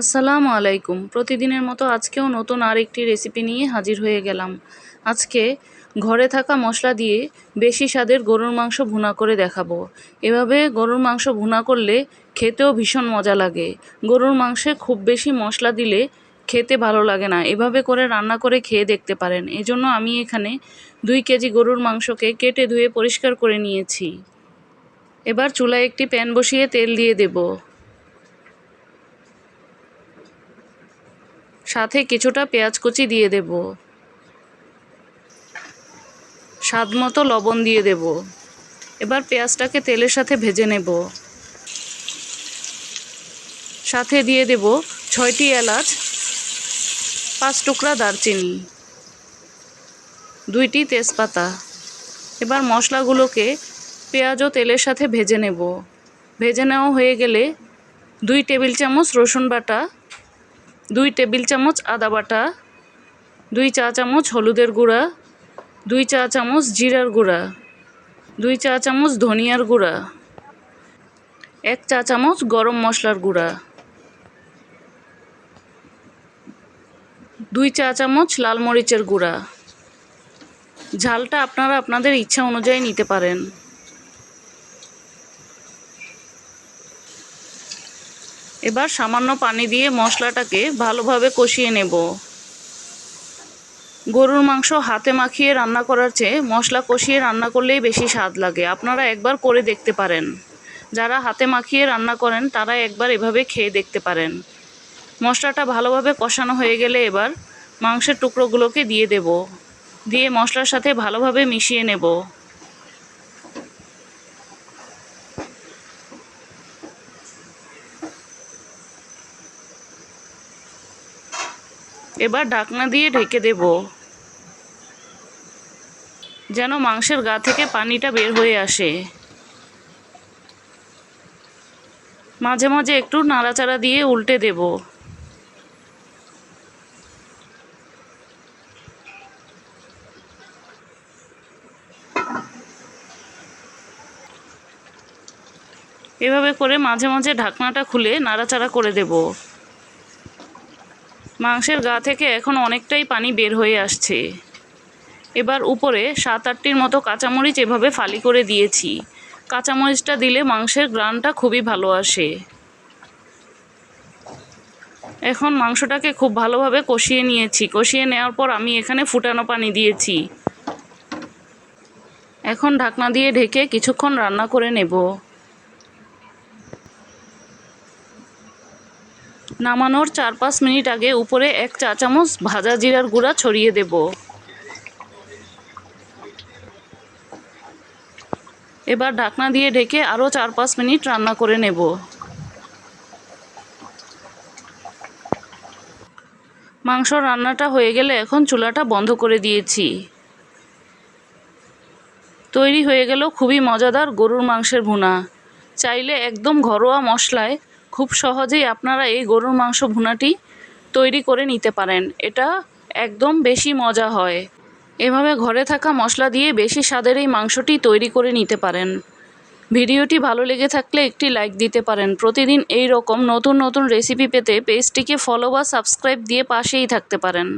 আসসালামু আলাইকুম। প্রতিদিনের মতো আজকেও নতুন আরেকটি রেসিপি নিয়ে হাজির হয়ে গেলাম। আজকে ঘরে থাকা মশলা দিয়ে বেশি স্বাদের গরুর মাংস ভুনা করে দেখাবো। এভাবে গরুর মাংস ভুনা করলে খেতেও ভীষণ মজা লাগে। গরুর মাংসে খুব বেশি মশলা দিলে খেতে ভালো লাগে না। এভাবে করে রান্না করে খেয়ে দেখতে পারেন। এজন্য আমি এখানে দুই কেজি গরুর মাংসকে কেটে ধুয়ে পরিষ্কার করে নিয়েছি। এবার চুলায় একটি প্যান বসিয়ে তেল দিয়ে দেবো। সাথে কিছুটা পেঁয়াজ কুচি দিয়ে দেব। স্বাদ মতো লবণ দিয়ে দেব। এবার পেঁয়াজটাকে তেলের সাথে ভেজে নেব। সাথে দিয়ে দেব ছয়টি এলাচ, পাঁচ টুকরা দারচিনি, দুইটি তেজপাতা। এবার মশলাগুলোকে পেঁয়াজ ও তেলের সাথে ভেজে নেব। ভেজে নেওয়া হয়ে গেলে দুই টেবিল চামচ রসুন বাটা দুই টেবিল চামচ আদা বাটা, দুই চা চামচ হলুদের গুঁড়া, দুই চা চামচ জিরার গুঁড়া, দুই চা চামচ ধনিয়ার গুঁড়া, এক চা চামচ গরম মশলার গুঁড়া, দুই চা চামচ লাল মরিচের গুঁড়া। ঝালটা আপনারা আপনাদের ইচ্ছা অনুযায়ী নিতে পারেন। এবার সামান্য পানি দিয়ে মশলাটাকে ভালোভাবে কষিয়ে নেব। গরুর মাংস হাতে মাখিয়ে রান্না করার চেয়ে মশলা কষিয়ে রান্না করলেই বেশি স্বাদ লাগে। আপনারা একবার করে দেখতে পারেন। যারা হাতে মাখিয়ে রান্না করেন, তারা একবার এভাবে খেয়ে দেখতে পারেন। মশলাটা ভালোভাবে কষানো হয়ে গেলে এবার মাংসের টুকরোগুলোকে দিয়ে দেব। দিয়ে মশলার সাথে ভালোভাবে মিশিয়ে নেব। এবার ঢাকনা দিয়ে ঢেকে দেব। যেন মাংসের গা থেকে পানিটা বের হয়ে আসে। মাঝে মাঝে একটু নাড়াচাড়া দিয়ে উল্টে দেব। এভাবে করে মাঝে মাঝে ঢাকনাটা খুলে নাড়াচাড়া করে দেব। মাংসের গা থেকে এখন অনেকটাই পানি বের হয়ে আসছে। এবার উপরে সাত আটটির মতো কাঁচামরিচ এভাবে ফালি করে দিয়েছি। কাঁচামরিচটা দিলে মাংসের গ্রানটা খুবই ভালো আসে। এখন মাংসটাকে খুব ভালোভাবে কষিয়ে নিয়েছি। কষিয়ে নেওয়ার পর আমি এখানে ফুটানো পানি দিয়েছি। এখন ঢাকনা দিয়ে ঢেকে কিছুক্ষণ রান্না করে নেব। নামানোর চার পাঁচ মিনিট আগে উপরে এক চা চামচ ভাজা জিরার গুঁড়া ছড়িয়ে দেব। এবার ঢাকনা দিয়ে ঢেকে আরও চার পাঁচ মিনিট রান্না করে নেব। মাংস রান্নাটা হয়ে গেলে এখন চুলাটা বন্ধ করে দিয়েছি। তৈরি হয়ে গেল খুবই মজাদার গরুর মাংসের ভুনা। চাইলে একদম ঘরোয়া মশলায় খুব সহজেই আপনারা এই গরুর মাংস ভুনাটি তৈরি করে নিতে পারেন। এটা একদম বেশি মজা হয়। এভাবে ঘরে থাকা মশলা দিয়ে বেশি স্বাদের এই মাংসটি তৈরি করে নিতে পারেন। ভিডিওটি ভালো লেগে থাকলে একটি লাইক দিতে পারেন। প্রতিদিন এই রকম নতুন নতুন রেসিপি পেতে পেজটিকে ফলো বা সাবস্ক্রাইব দিয়ে পাশেই থাকতে পারেন।